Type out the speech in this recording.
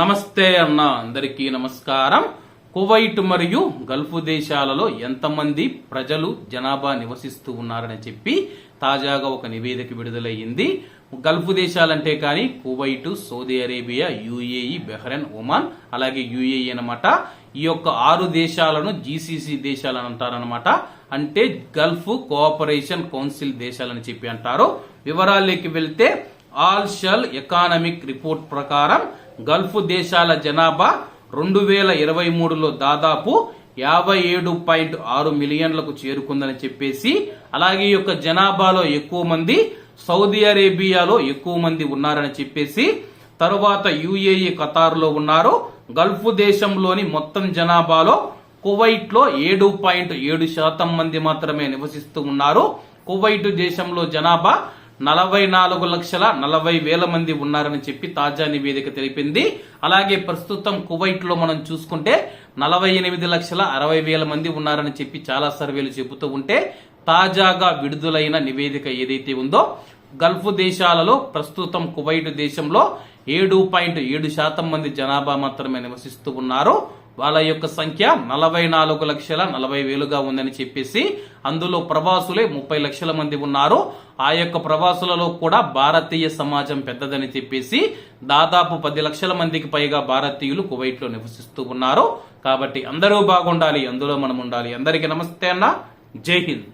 నమస్తే అన్న అందరికీ నమస్కారం. కువైట్ మరియు గల్ఫ్ దేశాలలో ఎంతమంది ప్రజలు జనాభా నివసిస్తూ ఉన్నారని చెప్పి తాజాగా ఒక నివేదిక విడుదలయ్యింది. గల్ఫ్ దేశాలంటే కానీ Kuwait Saudi Arabia UAE Bahrain Oman అలాగే యుఏఈ అనమాట ఈ యొక్క ఆరు దేశాలను జీసీసీ దేశాలని అంటారనమాట అంటే గల్ఫ్ కోఆపరేషన్ కౌన్సిల్ దేశాలని చెప్పి అంటారు. వివరాల్లోకి వెళ్తే ఆల్ షల్ ఎకానమిక్ రిపోర్ట్ ప్రకారం గల్ఫ్ దేశాల జనాభా రెండు వేల ఇరవై మూడులో దాదాపు యాభై ఏడు పాయింట్ ఆరు మిలియన్లకు చేరుకుందని చెప్పేసి అలాగే ఈ యొక్క జనాభాలో ఎక్కువ మంది సౌదీ అరేబియాలో ఎక్కువ మంది ఉన్నారని చెప్పేసి తరువాత యుఏఈ ఖతార్లో ఉన్నారు. గల్ఫ్ దేశంలోని మొత్తం జనాభాలో కువైట్లో ఏడు పాయింట్ ఏడు శాతం మంది మాత్రమే నివసిస్తూ ఉన్నారు. కువైట్ దేశంలో జనాభా నలభై నాలుగు లక్షల నలభై వేల మంది ఉన్నారని చెప్పి తాజా నివేదిక తెలిపింది. అలాగే ప్రస్తుతం కువైట్లో మనం చూసుకుంటే నలభై ఎనిమిది లక్షల అరవై వేల మంది ఉన్నారని చెప్పి చాలా సర్వేలు చెబుతూ ఉంటే తాజాగా విడుదలైన నివేదిక ఏదైతే ఉందో గల్ఫ్ దేశాలలో ప్రస్తుతం కువైట్ దేశంలో ఏడు పాయింట్ ఏడు శాతం మంది జనాభా మాత్రమే నివసిస్తూ ఉన్నారు. వాళ్ళ యొక్క సంఖ్య నలభై నాలుగు లక్షల నలభై వేలుగా ఉందని చెప్పేసి అందులో ప్రవాసులే ముప్పై లక్షల మంది ఉన్నారు. ఆ యొక్క ప్రవాసులలో కూడా భారతీయ సమాజం పెద్దదని చెప్పేసి దాదాపు పది లక్షల మందికి పైగా భారతీయులు కువైట్లో నివసిస్తూ ఉన్నారు. కాబట్టి అందరూ బాగుండాలి అందులో మనం ఉండాలి. అందరికీ నమస్తే అన్న. జై హింద్.